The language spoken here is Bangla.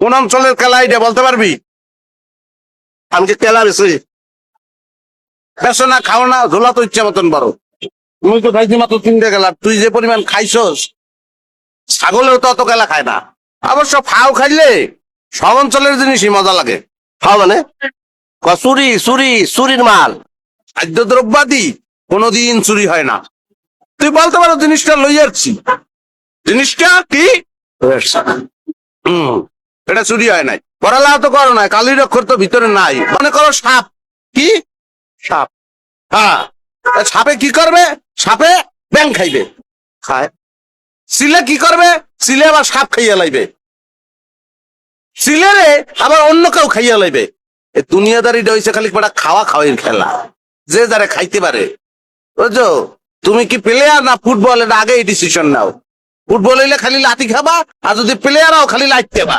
কোন অঞ্চলের খেলা এটা বলতে পারবি? আমি তেলা বেশি? বেসো না খাও না ঝোলা তো ইচ্ছা মতন বড় তুমি তো খাইছি মাত্র তিনটে গেলা তুই যে পরিমাণ খাইছস ছাগলেও তো অত গেলা খায় না। অবশ্য ফাও খাইলে সব অঞ্চলের জিনিসই মজা লাগে। ফাও মানে? চুরি চুরি চুরির মাল। খাদ্য দ্রব্যাদি কোনোদিন চুরি হয় না। তুই বলতে পারো জিনিসটা লই যাচ্ছি জিনিসটা কি? এটা চুরি হয় নাই। পড়ালেখা তো করো নাই, কালির অক্ষর তো ভিতরে নাই। মনে করো সাপ। কি? সাপ। হ্যাঁ। সাপে কি করবে? সাপে ব্যাং খাইবে। খায়। সিলে কি করবে? সিলে আবার সাপ খাইয়া লাইবে। সিলেরে আবার অন্য কেউ খাইয়া লাইবে। এ দুনিয়াদারিটা হইছে খালি কটা খাওয়া খাওয়াইর খেলা। যে যারে খাইতে পারে। বুঝছ? তুমি কি প্লেয়ার না ফুটবল এটা আগে ডিসিশন নাও? ফুটবল হইলে খালি লাতি খাবা, আর যদি প্লেয়ার হও খালি লাইট দেবা।